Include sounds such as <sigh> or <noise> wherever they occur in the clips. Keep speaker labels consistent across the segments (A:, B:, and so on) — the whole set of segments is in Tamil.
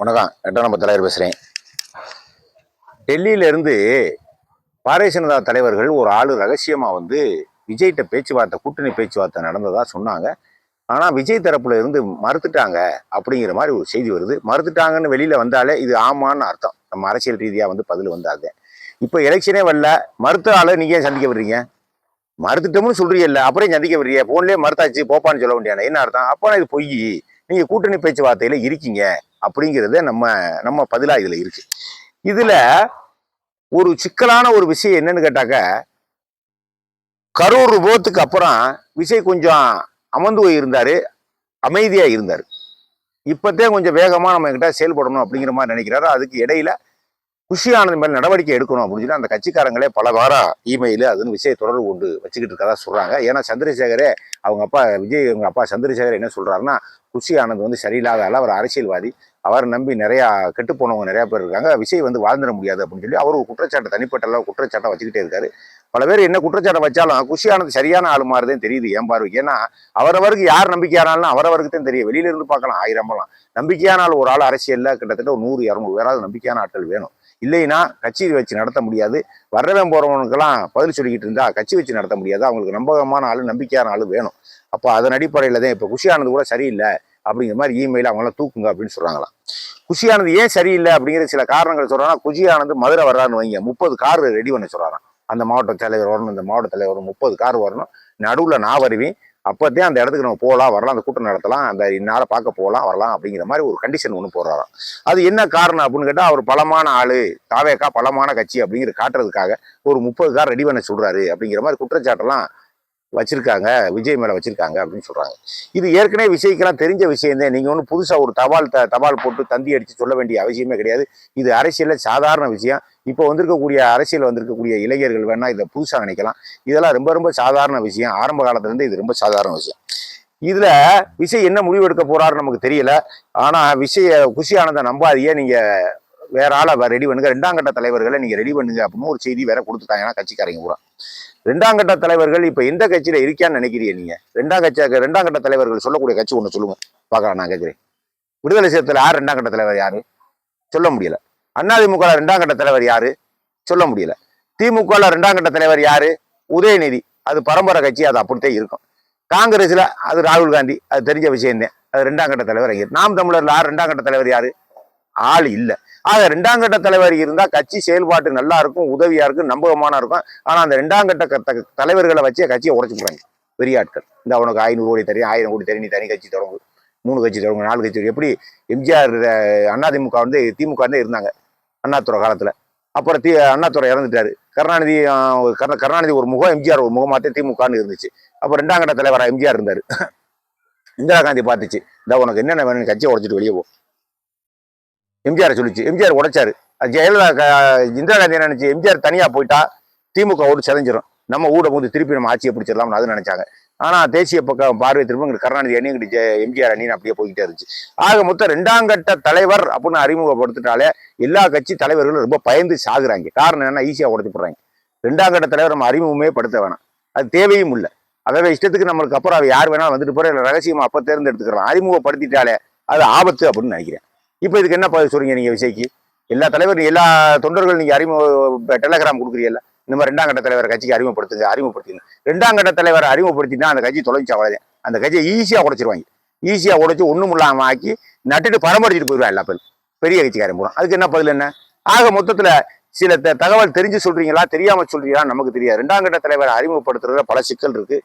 A: வணக்கம். எட்டாம் தலைவர் பேசுகிறேன் டெல்லியிலேருந்து பாரதிய ஜனதா தலைவர்கள் ஒரு ஆள் ரகசியமாக வந்து விஜய்கிட்ட பேச்சுவார்த்தை கூட்டணி பேச்சுவார்த்தை நடந்ததாக சொன்னாங்க. ஆனால் விஜய் தரப்புல இருந்து மறுத்துட்டாங்க அப்படிங்கிற மாதிரி ஒரு செய்தி வருது. மறுத்துட்டாங்கன்னு வெளியில் வந்தாலே இது ஆமான்னு அர்த்தம். நம்ம அரசியல் ரீதியாக வந்து பதில் வந்தாங்க. இப்போ எலெக்ஷனே வரல. மறுத்த ஆளை நீங்கள் ஏன் சந்திக்க வர்றீங்க மறுத்துட்டோம்னு சொல்றீங்கல்ல. அப்புறம் சந்திக்க வர்றீங்க ஃபோன்லேயே மறுத்தாச்சு போப்பான்னு சொல்ல வேண்டியான என்ன அர்த்தம்? அப்போனா இது பொய். நீங்க கூட்டணி பேச்சுவார்த்தையில இருக்கீங்க அப்படிங்கிறது நம்ம நம்ம பதிலா இதுல இருக்கு. இதுல ஒரு சிக்கலான ஒரு விஷயம் என்னன்னு கேட்டாக்க கரூர் விபத்துக்கு அப்புறம் விஜய் கொஞ்சம் அமர்ந்து போய் இருந்தாரு அமைதியா இருந்தாரு. இப்பத்தே கொஞ்சம் வேகமா நம்ம கிட்ட செயல்படணும் அப்படிங்கிற மாதிரி நினைக்கிறாரு. அதுக்கு இடையில குஷி ஆனந்த் மேல நடவடிக்கை எடுக்கணும் அப்படின்னு சொல்லி அந்த கட்சிக்காரங்களே பல வாரம் இமெயில் அதுன்னு விஷய தொடர்பு கொண்டு வச்சுக்கிட்டு இருக்கதா சொல்றாங்க. ஏன்னா சந்திரசேகரே அவங்க அப்பா விஜய் அவங்க அப்பா சந்திரசேகர் என்ன சொல்றாருன்னா குஷி ஆனந்த் வந்து சரியில்லாத அவர் அரசியல்வாதி. அவர் நம்பி நிறையா கெட்டு போனவங்க பேர் இருக்காங்க. விஜய் வந்து வாழ்ந்துட முடியாது அப்படின்னு சொல்லி அவர் ஒரு குற்றச்சாட்டை தனிப்பட்ட அளவு குற்றச்சாட்டை வச்சுக்கிட்டே இருக்காரு. பல பேர் என்ன குற்றச்சாட்டை வச்சாலும் குஷியானது சரியான ஆளு மாதிரி தெரியுது ஏன் பார்வை ஏன்னா அவரவருக்கு யார் நம்பிக்கையானாலும் அவரவருக்கு தான் தெரியும். வெளியில இருந்து பார்க்கலாம் ஆயிரமெல்லாம் நம்பிக்கையான ஆள் ஒரு ஆள் அரசியல்ல கிட்டத்தட்ட ஒரு நூறு இரநூறு பேராது நம்பிக்கையான ஆட்கள் வேணும். இல்லைன்னா கட்சி வச்சு நடத்த முடியாது. வரவேன் போறவனுக்கெல்லாம் பதில் சொல்லிக்கிட்டு இருந்தா கட்சி வச்சு நடத்த முடியாது. அவங்களுக்கு நம்பகமான ஆளு நம்பிக்கையான ஆளு வேணும். அப்போ அதன் அடிப்படையில் தான் இப்போ குஷியானது கூட சரியில்லை. அப்படிங்கிற மாதிரி இமெயில் அவங்களாம் தூக்குங்க அப்படின்னு சொல்கிறாங்களாம் குஷியானது ஏன் சரியில்லை அப்படிங்கிற சில காரணங்கள் சொல்கிறாங்கன்னா குஷியானது மதுரை வர்றான்னு வைங்க முப்பது கார் ரெடி பண்ண சொல்கிறாராம் அந்த மாவட்ட தலைவர் வரணும் இந்த மாவட்ட தலைவர் வரணும் முப்பது கார் வரணும். நடுவில் நான் வருவேன். அப்போதே அந்த இடத்துக்கு நம்ம போகலாம் வரலாம் அந்த கூட்டம் நடத்தலாம் அந்த இன்னார பார்க்க போகலாம் வரலாம் அப்படிங்கிற மாதிரி ஒரு கண்டிஷன் ஒன்று போடுறாராம். அது என்ன காரணம் அப்படின்னு கேட்டால் அவர் பலமான ஆள் தாவேக்கா பலமான கட்சி அப்படிங்கிற காட்டுறதுக்காக ஒரு முப்பது கார் ரெடி பண்ண சொல்கிறாரு அப்படிங்கிற மாதிரி குற்றச்சாட்டெல்லாம் வச்சிருக்காங்க விஜய் மேல வச்சிருக்காங்க அப்படின்னு சொல்றாங்க. இது ஏற்கனவே விஜய்க்கெல்லாம் தெரிஞ்ச விஷயம் தான் நீங்க ஒன்றும் புதுசா ஒரு தபால் த தபால் போட்டு தந்தி அடிச்சு சொல்ல வேண்டிய அவசியமே கிடையாது. இது அரசியலில் சாதாரண விஷயம். இப்போ வந்திருக்கக்கூடிய அரசியல் வந்திருக்கக்கூடிய இளைஞர்கள் வேணால் இதை புதுசா நினைக்கலாம். இதெல்லாம் ரொம்ப ரொம்ப சாதாரண விஷயம். ஆரம்ப காலத்துல இருந்து இது ரொம்ப சாதாரண விஷயம். இதுல விஜய் என்ன முடிவு எடுக்க போறாருன்னு நமக்கு தெரியல. ஆனா விஷய குஷி ஆனந்த நம்பாதியே நீங்க வேற ஆளை ரெடி பண்ணுங்க. ரெண்டாம் கட்ட தலைவர்களை நீங்க ரெடி பண்ணுங்க அப்படின்னு ஒரு செய்தி வேற கொடுத்துட்டாங்கன்னா கட்சிக்காரங்க பூரா. ரெண்டாம் கட்ட தலைவர்கள் இப்ப எந்த கட்சியில இருக்கான்னு நினைக்கிறீங்க நீங்க? ரெண்டாம் கட்சியாக ரெண்டாம் கட்ட தலைவர்கள் சொல்லக்கூடிய கட்சி ஒன்று சொல்லுங்க. பார்க்கலாம் நான் கேட்குறேன். விடுதலை சேர்த்தல யார்? ரெண்டாம் கட்ட தலைவர் யாரு? சொல்ல முடியல. அதிமுக ரெண்டாம் கட்ட தலைவர் யாரு? சொல்ல முடியல. திமுக ரெண்டாம் கட்ட தலைவர் யாரு? உதயநிதி. அது பரம்பரை கட்சி அது அப்படித்தான் இருக்கும். காங்கிரஸ்ல அது ராகுல் காந்தி. அது தெரிஞ்ச விஷயம் தான் அது ரெண்டாம் கட்ட தலைவர் நாம் தமிழர்ல யார்? ரெண்டாம் கட்ட தலைவர் யாரு? ஆள் இல்லை. ஆக ரெண்டாம் கட்ட தலைவர் இருந்தா கட்சி செயல்பாட்டு நல்லா இருக்கும் உதவியா இருக்கும் நம்பகமான இருக்கும். ஆனா அந்த ரெண்டாம் கட்ட தலைவர்களை வச்சே கட்சியை உடச்சு போறாங்க பெரிய ஆட்கள். இந்த அவனுக்கு ஐநூறு கோடி தரேன் ஆயிரம் கோடி தரேன் நீ தனி கட்சி தொடங்கு. மூணு கட்சி தொடங்கு நாலு கட்சி எப்படி எம்ஜிஆர் அதிமுக வந்து திமுக வந்து இருந்தாங்க அண்ணாதுரை காலத்துல. அப்புறம் தி அண்ணாத்துறை இறந்துட்டாரு. கருணாநிதி கருண கருணாநிதி ஒரு முகம் எம்ஜிஆர் ஒரு முகமாத்தே திமுகன்னு இருந்துச்சு. அப்ப ரெண்டாம் கட்ட தலைவரா எம்ஜிஆர் இருந்தாரு. <laughs> இந்திரா காந்தி பார்த்துச்சு இந்த உனக்கு என்னென்ன வேணும்னு கட்சியை உடச்சிட்டு வெளியே போ. எம்ஜிஆர் சொல்லிச்சு. எம்ஜிஆர் உடைச்சாரு. ஜெயலலிதா இந்திரா காந்தி நினைச்சு எம்ஜிஆர் தனியாக போயிட்டா திமுக ஓட்டு சிதைஞ்சிரும். நம்ம ஊட போது திருப்பி நம்ம ஆட்சியை பிடிச்சிடலாம்னு அது நினைச்சாங்க. ஆனால் தேசிய பக்கம் பார்வை திரும்ப இங்கிட்டு கருணாநிதி அணி எங்கிட்ட எம்ஜிஆர் அணின்னு அப்படியே போய்கிட்டே இருந்துச்சு. ஆக மொத்தம் ரெண்டாம் கட்ட தலைவர் அப்படின்னு அறிமுகப்படுத்திட்டாலே எல்லா கட்சி தலைவர்களும் ரொம்ப பயந்து சாகுறாங்க. காரணம் என்ன ஈஸியாக உடச்சு போடுறாங்க. ரெண்டாம் கட்ட தலைவர் நம்ம அறிமுகமே படுத்த வேணாம். அது தேவையும் இல்லை. அதாவது இஷ்டத்துக்கு நம்மளுக்கு அப்புறம் அவ யார் வேணாலும் வந்துட்டு போகிற இல்லை அப்போ அப்ப தேர்ந்தெடுத்துக்கிறோம் அறிமுகப்படுத்திட்டாலே அது ஆபத்து அப்படின்னு நினைக்கிறேன். இப்போ இதுக்கு என்ன பதில் சொல்றீங்க நீங்க விஜய்க்கு? எல்லா தலைவரும் எல்லா தொண்டர்கள் நீங்கள் அறிமுக டெலகிராம் கொடுக்குறீங்கல்ல இந்த மாதிரி ரெண்டாம் கட்ட தலைவரை கட்சிக்கு அறிமுகப்படுத்துங்க அறிமுகப்படுத்துங்க ரெண்டாம் கட்ட தலைவரை அறிமுகப்படுத்தினா அந்த கட்சி தொலைஞ்சா அவ்வளோதான் அந்த கட்சியை ஈஸியாக உடைச்சிருவாங்க. ஈஸியாக உடைச்சி ஒன்றும் இல்லாமல் ஆக்கி நட்டுட்டு பரம்படிச்சிட்டு போயிடுவா எல்லா பேரும். பெரிய கட்சிக்காரன் போகிறோம் அதுக்கு என்ன பதில் என்ன? ஆக மொத்தத்துல சில த- தகவல் தெரிஞ்சு சொல்றீங்களா தெரியாமல் சொல்றீங்களா நமக்கு தெரியாது. ரெண்டாம் கட்ட தலைவரை அறிமுகப்படுத்துறதுல பல சிக்கல் இருக்கு.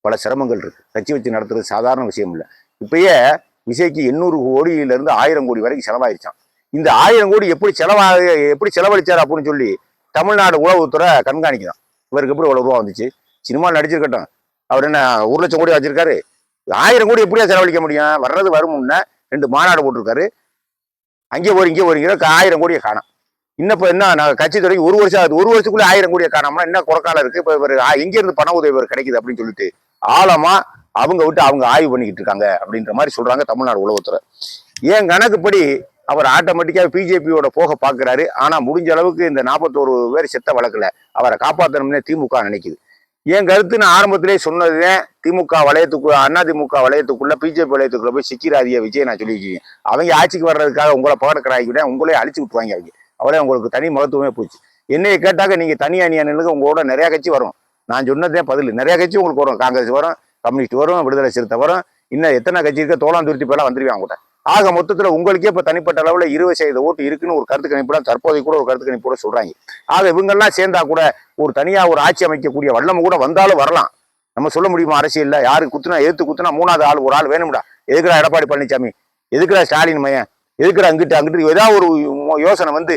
A: பல சிரமங்கள் இருக்கு. கட்சி வச்சு நடத்துறது சாதாரண விஷயம் இல்லை. இப்பயே விஜய்க்கு எண்ணூறு கோடியில இருந்து ஆயிரம் கோடி வரைக்கும் செலவாயிருச்சான் இந்த ஆயிரம் கோடி எப்படி செலவாக எப்படி செலவழிச்சார் அப்படின்னு சொல்லி தமிழ்நாடு உளவுத்துறை கண்காணிக்குதான் இவருக்கு எப்படி இவ்வளோ ரூபா வந்துச்சு? சினிமா நடிச்சிருக்கட்டும். அவர் என்ன ஒரு லட்சம் கோடி வச்சிருக்காரு. ஆயிரம் கோடி எப்படியா செலவழிக்க முடியும்? வர்றது வரும் ரெண்டு மாநாடு போட்டிருக்காரு. அங்கே ஒரு இங்கே ஒரு இங்கே ஆயிரம் கோடியை காணும். இன்னும் இப்போ என்ன நான் கட்சி தொடங்கி ஒரு வருஷம் ஆகுது. ஒரு வருஷத்துக்குள்ளே ஆயிரம் கோடியை காணோம்னா என்ன குறைக்கால இருக்கு? இப்போ இவர் எங்கேருந்து பண உதவி இவர் கிடைக்குது அப்படின்னு சொல்லிட்டு ஆழமா அவங்க விட்டு அவங்க ஆய்வு பண்ணிக்கிட்டு இருக்காங்க அப்படின்ற மாதிரி சொல்றாங்க தமிழ்நாடு உளவுத்துறை. ஏன் கணக்குப்படி அவர் ஆட்டோமேட்டிக்காக பிஜேபியோட போக பார்க்குறாரு? ஆனால் முடிஞ்ச அளவுக்கு இந்த நாற்பத்தோரு பேர் செத்த வழக்கில் அவரை காப்பாற்றணும்னே திமுக நினைக்குது. என் கருத்து நான் ஆரம்பத்திலே சொன்னதுதான். திமுக வளையத்துக்குள்ள அண்ணா திமுக வளையத்துக்குள்ள பிஜேபி வளையத்துக்குள்ள போய் சிக்கிறாதிய விஜய் நான் சொல்லியிருக்கேன் அவங்க ஆட்சிக்கு வர்றதுக்காக உங்களை பகடக்கராகிவிட உங்களே அழிச்சு விட்டுருவாங்க அவங்க. அவளே உங்களுக்கு தனி மகத்துவமே போச்சு. என்னையை கேட்டாக்க நீங்கள் தனி அணியானுக்கு உங்களோட நிறையா கட்சி வரும். நான் சொன்னதே பதில். நிறையா கட்சி உங்களுக்கு வரும். காங்கிரஸ் வரும் கம்யூனிஸ்ட் வரும் விடுதலை சிறுத்தை வரும். இன்னும் எத்தனை கட்சி இருக்க? தோளாந்துருத்தி போயெல்லாம் வந்துருவாங்க கூட ஆக மொத்தத்தில் உங்களுக்கே இப்போ தனிப்பட்ட அளவில் இருபது சதவீத ஓட்டு இருக்குன்னு ஒரு கருத்து கணிப்பு தற்போதைய கூட ஒரு கருத்து கணிப்போட சொல்கிறாங்க ஆக இவங்கெல்லாம் சேர்ந்தா கூட ஒரு தனியாக ஒரு ஆட்சி அமைக்கக்கூடிய வல்லமை கூட வந்தாலும் வரலாம். நம்ம சொல்ல முடியுமா? அரசியலில் யாருக்கு குத்துனா எதிர்த்து குத்துனா மூணாவது ஆள் ஒரு ஆள் வேணும்டா. எதுக்குடா எடப்பாடி பழனிசாமி எதுக்குடா ஸ்டாலின் மையன் எதுக்குடா அங்கிட்டு அங்கிட்டு? ஏதாவது ஒரு யோசனை வந்து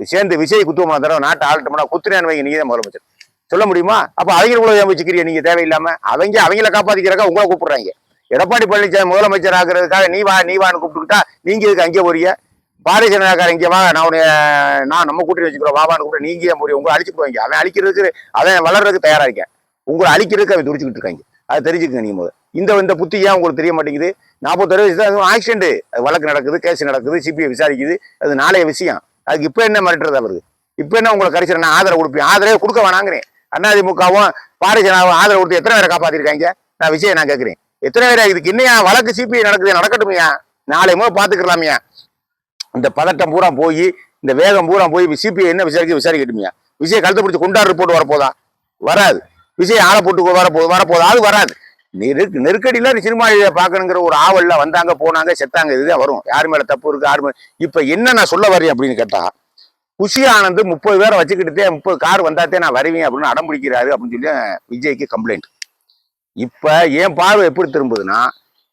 A: சேர்ந்து விஜய் குத்துவோம்னா தடவை? நாட்டை ஆளட்டோம்னா குத்துனேன்னு வைங்க நீங்க தான் முதலமைச்சர். சொல்ல முடியுமா? அப்போ அவங்களுக்குள்ள ஏன் வச்சுக்கிறீங்க நீங்க தேவையில்லாம. அவங்க அவங்கள காப்பாற்றிக்கிறக்கா உங்களை கூப்பிட்றாங்க. எடப்பாடி பழனிசாமி முதலமைச்சர் ஆகுறதுக்காக நீ வா நீ வான்னு கூப்பிட்டுக்கிட்டா நீங்க இதுக்கு அங்கே போறீங்க? பாரதிய ஜனதாக்காரன் இங்கே வா நான் உன்னை நான் நம்ம கூட்டணி வச்சுக்கிறோம் வாவான்னு கூப்பிட்டு நீங்க ஏன் போறீங்க? உங்களை அழிச்சு போவீங்க. அவன் அழிக்கிறதுக்கு அவன் வளர்றதுக்கு தயாராக இருக்கேன். உங்களை அழிக்கிறதுக்கு அவன் துடிச்சுக்கிட்டு இருக்காங்க. அதை தெரிஞ்சுக்கங்க நீங்கள் முதல்ல. இந்த இந்த புத்தி ஏன் உங்களுக்கு தெரிய மாட்டேங்குது? நாற்பத்தொரு வயசு ஆக்சிடென்ட் வழக்கு நடக்குது கேஸ் நடக்குது சிபிஐ விசாரிக்குது. அது நாளைய விஷயம். அதுக்கு இப்போ என்ன மிரட்டுறது அவருக்கு இப்போ என்ன உங்களை கடைசியில் நான் ஆதரவு கொடுப்பேன்? ஆதரவே கொடுக்க வேணாங்கிறேன். அதிமுகவும் பாரதிய ஜனதாவும் ஆதரவு கொடுத்து எத்தனை பேரை காப்பாத்திருக்காங்க? நான் விஷயம் நான் கேட்குறேன் எத்தனை பேர் இதுக்கு இன்னையா வழக்கு சிபிஐ நடக்குது நடக்கட்டுமையா? நாளை மூலம் பார்த்துக்கலாமையா? இந்த பதட்டம் பூரா போய் இந்த வேகம் பூரா போய் சிபிஐ என்ன விசாரிக்க விசாரிக்கட்டுமையா? விஜய் கழுத்து பிடிச்சி கொண்டாடு ரிப்போர்ட் வரப்போதா? வராது. விஜய் ஆளை போட்டு வரப்போ வரப்போதா? அது வராது. நெருக்கு நெருக்கடியில் சினிமா பார்க்கணுங்கிற ஒரு ஆவலில் வந்தாங்க போனாங்க செத்தாங்க இதுதான் வரும். யார் மேலே தப்பு இருக்கு யார் மேலே இப்போ என்ன நான் சொல்ல வரேன் அப்படின்னு கேட்டால் குஷி ஆனந்த் முப்பது பேரை வச்சுக்கிட்டுதே முப்பது கார் வந்தாத்தே நான் வருவேன் அப்படின்னு அடம் பிடிக்கிறாரு அப்படின்னு சொல்லி விஜய்க்கு கம்ப்ளைண்ட் இப்போ என் பார்வை எப்படி திரும்புதுன்னா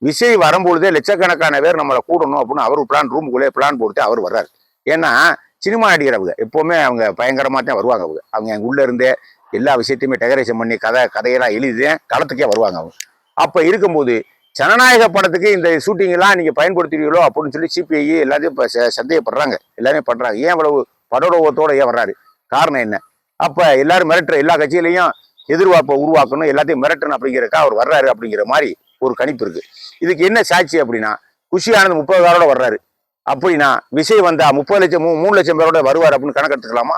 A: விஜய் வரும்பொழுதே லட்சக்கணக்கான பேர் நம்மளை கூடணும் அப்படின்னு அவர் பிளான் ரூமுக்குள்ளே பிளான் போட்டு அவர் வர்றாரு. ஏன்னா சினிமா நடிகரவங்க எப்போவுமே அவங்க பயங்கரமாக தான் வருவாங்க அவங்க. அவங்க எங்கள் உள்ளே இருந்தே எல்லா விஷயத்தையுமே டெக்கரேஷன் பண்ணி கதை கதையெல்லாம் எழுதி களத்துக்கே வருவாங்க அவங்க. அப்போ இருக்கும்போது ஜனநாயக படத்துக்கு இந்த ஷூட்டிங்கெல்லாம் நீங்கள் பயன்படுத்துவீங்களோ அப்படின்னு சொல்லி சிபிஐ எல்லாத்தையும் இப்போ ச- சந்தேகப்படுறாங்க. எல்லாமே பண்ணுறாங்க ஏன் இவ்வளவு படோடவத்தோட ஏன் வர்றாரு. காரணம் என்ன? அப்போ எல்லாரும் மிரட்டுற எல்லா கட்சியிலையும் எதிர்பார்ப்பை உருவாக்கணும் எல்லாத்தையும் மிரட்டணும் அப்படிங்கிறக்கா அவர் வர்றாரு அப்படிங்கிற மாதிரி ஒரு கணிப்பு இருக்கு. இதுக்கு என்ன சாட்சி அப்படின்னா குஷி ஆனந்த் முப்பது பேரோட வர்றாரு. அப்படின்னா விஷயம் வந்தா முப்பது லட்சம் மூணு லட்சம் பேரோட வருவார் அப்படின்னு கணக்கெடுத்துக்கலாமா?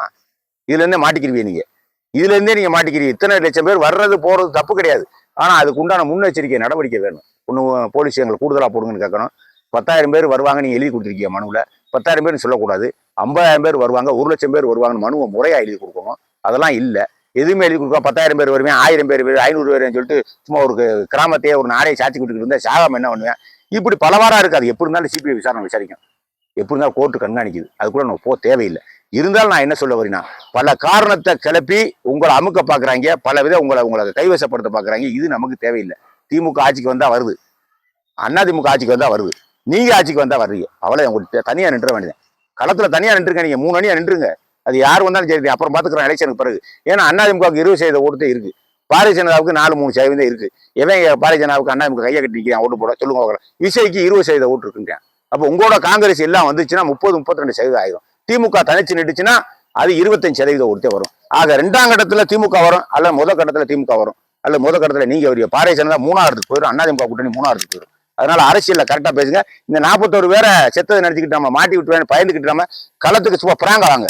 A: இதுல இருந்தே மாட்டிக்கிறீங்க நீங்க. இதுல இருந்தே நீங்க மாட்டிக்கிறீங்க இத்தனை லட்சம் பேர் வர்றது போறது தப்பு கிடையாது. ஆனா அதுக்கு உண்டான முன்னெச்சரிக்கை நடவடிக்கை வேணும். ஒன்று போலீஸ் எங்களை கூடுதலாக போடுங்கன்னு கேட்கணும் பத்தாயிரம் பேர் வருவாங்க நீங்க எழுதி கொடுத்துருக்கீங்க மனுவில் பத்தாயிரம் பேர்னு சொல்லக்கூடாது. ஐம்பதாயிரம் பேர் வருவாங்க ஒரு லட்சம் பேர் வருவாங்கன்னு மனுவை முறையாக எழுதி கொடுக்கணும். அதெல்லாம் இல்லை. எதுவுமே எழுதி கொடுக்க பத்தாயிரம் பேர் வருவேன் ஆயிரம் பேர் பேர் ஐநூறு பேர் சொல்லிட்டு சும்மா ஒரு கிராமத்தையே ஒரு நாடே சாட்சி விட்டுக்கிட்டு இருந்தால் சாகாம என்ன பண்ணுவேன்? இப்படி பலவாராக இருக்காது. எப்படி இருந்தாலும் சிபிஐ விசாரணை விசாரிக்கும். எப்படி இருந்தாலும் கோர்ட்டு கண்காணிக்குது. அது கூட நம்ம போக தேவையில்லை. இருந்தாலும் நான் என்ன சொல்ல வரேன்னா பல காரணத்தை கிளப்பி உங்களை அமுக்க பார்க்குறாங்க பல வித உங்களை உங்களை கைவசப்படுத்த பாக்குறாங்க. இது நமக்கு தேவையில்லை. திமுக ஆட்சிக்கு வந்தால் வருது. அதிமுக ஆட்சிக்கு வந்தால் வருது. நீங்க ஆட்சிக்கு வந்தால் வர்றீங்க அவ்வளோ உங்களுக்கு தனியாக நின்ற வேண்டியது களத்தில் தனியாக நின்றுங்க நீங்க. மூணு அணியா நின்றுங்க அது யார் வந்தாலும் சரி அப்புறம் பார்த்துக்கிறோம் எலெக்ஷனுக்கு பிறகு. ஏன்னா அண்ணாதிமுகவுக்கு இருபது சதவீத ஓட்டு இருக்குது பாரதிய ஜனதாவுக்கு நாலு மூணு சதவீதம் இருக்குது எவன் பாரதிய ஜனதாவுக்கு அண்ணாதிமுக கையை கட்டி நிற்கிறான் ஓட்டு போட சொல்லுங்க பார்க்கலாம் இருபது சதவீத ஓட்டு இருக்குங்கிறேன். அப்போ உங்களோட காங்கிரஸ் எல்லாம் வந்துச்சுன்னா முப்பது முப்பத்தி ரெண்டு சதவீதம் ஆயிரும். திமுக தனிச்சு நிட்டுச்சுன்னா அது இருபத்தஞ்சு சதவீதம் ஓட்டே வரும். ஆக ரெண்டாம் கட்டத்தில் திமுக வரும் அல்ல முதல் கட்டத்தில் திமுக வரும் அல்ல முதல் கட்டத்தில் நீங்க வருவீங்க. பாரதிய ஜனதா மூணாவதுக்கு போயிடும் அண்ணாதிமுக கூட்டணி மூணாவதுக்கு போயிடும் அதனால அரசியல்ல கரெக்டா பேசுங்க. இந்த நாற்பத்தோரு பேரை செத்ததை நினைச்சுக்கிட்டு நம்ம மாட்டி விட்டுவேன் பயந்துக்கிட்டு நம்ம களத்துக்கு சும்மா பிராங்க வாங்க